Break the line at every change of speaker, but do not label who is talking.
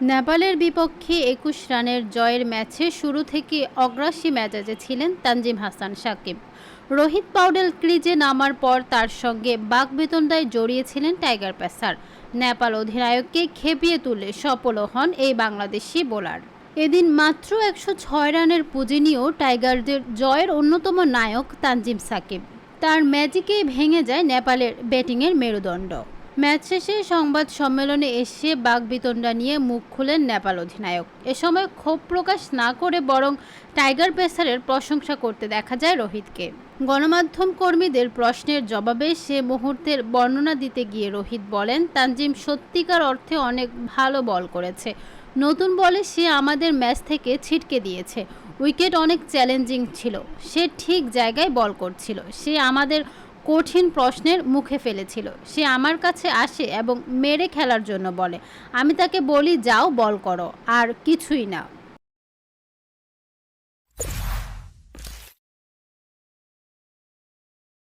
নেপালের বিপক্ষে একুশ রানের জয়ের ম্যাচে শুরু থেকে অগ্রাসী মেজাজে ছিলেন তানজিম হাসান সাকিব। রোহিত পাউডেল ক্রিজে নামার পর তার সঙ্গে বাগবেতনদায় জড়িয়েছিলেন টাইগার পেসার। নেপাল অধিনায়ককে খেপিয়ে তুলে সফলও হন এই বাংলাদেশি বোলার। এদিন মাত্র একশো ছয় রানের পুঁজি নিয়েও টাইগারদের জয়ের অন্যতম নায়ক তানজিম সাকিব। তার ম্যাজিকেই ভেঙে যায় নেপালের ব্যাটিংয়ের মেরুদণ্ড। ম্যাচ শেষে সংবাদ সম্মেলনে এসে বাগবিতণ্ডা নিয়ে মুখ খুলেন নেপাল অধিনায়ক। এ সময় ক্ষোভ প্রকাশ না করে বরং টাইগার পেসারের প্রশংসা করতে দেখা যায় রোহিতকে। গণমাধ্যম কর্মীদের প্রশ্নের জবাবে সে মুহূর্তের বর্ণনা দিতে গিয়ে রোহিত বলেন, তানজিম সত্যিকার অর্থে অনেক ভালো বল করেছে। নতুন বলে সে আমাদের ম্যাচ থেকে ছিটকে দিয়েছে। উইকেট অনেক চ্যালেঞ্জিং ছিল। সে ঠিক জায়গায় বল করছিল। সে আমাদের কঠিন প্রশ্নের মুখে ফেলেছিল। সে আমার কাছে আসে এবং মেরে খেলার জন্য বলে, আমি তাকে বলি যাও বল করো, আর কিছুই না।